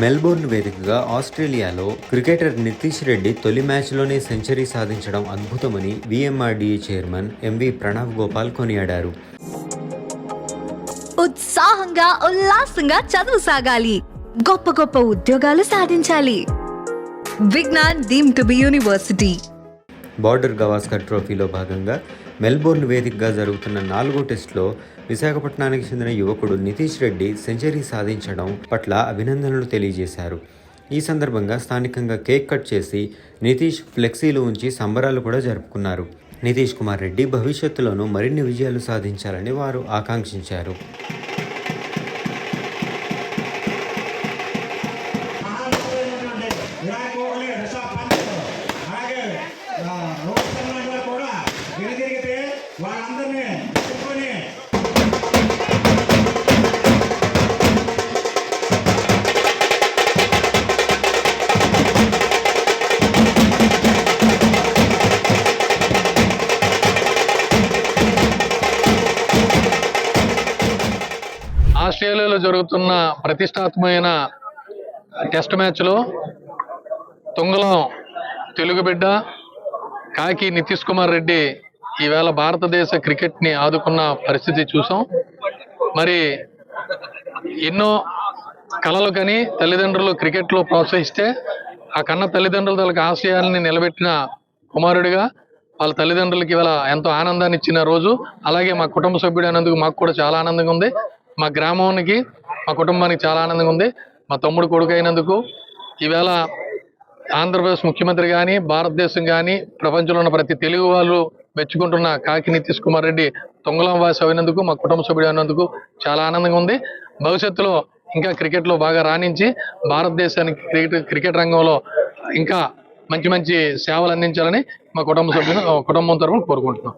Melbourne వేదికగా ఆస్ట్రేలియాలో cricketer Nitish Reddy తొలి మ్యాచ్లోనే సెంచరీ సాధించడం అద్భుతమని VMRDA chairman MV Pranav Gopal కొనియాడారు. ఉత్సాహంగా ఉల్లాసంగా చదువు సాగాలి. గొప్ప గొప్ప ఉద్యోగాలు సాధించాలి. Vignan deem to be university. Border Gavaskar ట్రోఫీలో భాగంగా మెల్బోర్న్ వేదికగా జరుగుతున్న నాలుగో టెస్టులో విశాఖపట్నానికి చెందిన యువకుడు నితీష్ రెడ్డి సెంచరీ సాధించడం పట్ల అభినందనలు తెలియజేశారు. ఈ సందర్భంగా స్థానికంగా కేక్ కట్ చేసి నితీష్ ఫ్లెక్సీలు ఉంచి సంబరాలు కూడా జరుపుకున్నారు. నితీష్ కుమార్ రెడ్డి భవిష్యత్తులోనూ మరిన్ని విజయాలు సాధించాలని వారు ఆకాంక్షించారు. ఆస్ట్రేలియాలో జరుగుతున్న ప్రతిష్టాత్మకమైన టెస్ట్ మ్యాచ్లో తుంగలం తెలుగు బిడ్డ కాకి నితీష్ కుమార్ రెడ్డి ఈవేళ భారతదేశ క్రికెట్ని ఆదుకున్న పరిస్థితి చూసాం. మరి ఎన్నో కళలు కానీ తల్లిదండ్రులు క్రికెట్లో ప్రోత్సహిస్తే ఆ కన్న తల్లిదండ్రుల తలకు ఆశయాల్ని నిలబెట్టిన కుమారుడిగా వాళ్ళ తల్లిదండ్రులకి ఇవాళ ఎంతో ఆనందాన్ని ఇచ్చిన రోజు. అలాగే మా కుటుంబ సభ్యుడు అయినందుకు మాకు కూడా చాలా ఆనందంగా ఉంది. మా గ్రామానికి మా కుటుంబానికి చాలా ఆనందంగా ఉంది. మా తమ్ముడు కొడుకు అయినందుకు ఈవేళ ఆంధ్రప్రదేశ్ ముఖ్యమంత్రి కానీ భారతదేశం కానీ ప్రపంచంలో ఉన్న ప్రతి తెలుగు వాళ్ళు మెచ్చుకుంటున్న కాకి నితీష్ కుమార్ రెడ్డి తొంగలం వాసి అయినందుకు మా కుటుంబ సభ్యుడు అయినందుకు చాలా ఆనందంగా ఉంది. భవిష్యత్తులో ఇంకా క్రికెట్లో బాగా రాణించి భారతదేశానికి క్రికెట్ క్రికెట్ రంగంలో ఇంకా మంచి మంచి సేవలు అందించాలని మా కుటుంబ సభ్యులు కుటుంబం తరఫున కోరుకుంటున్నాం.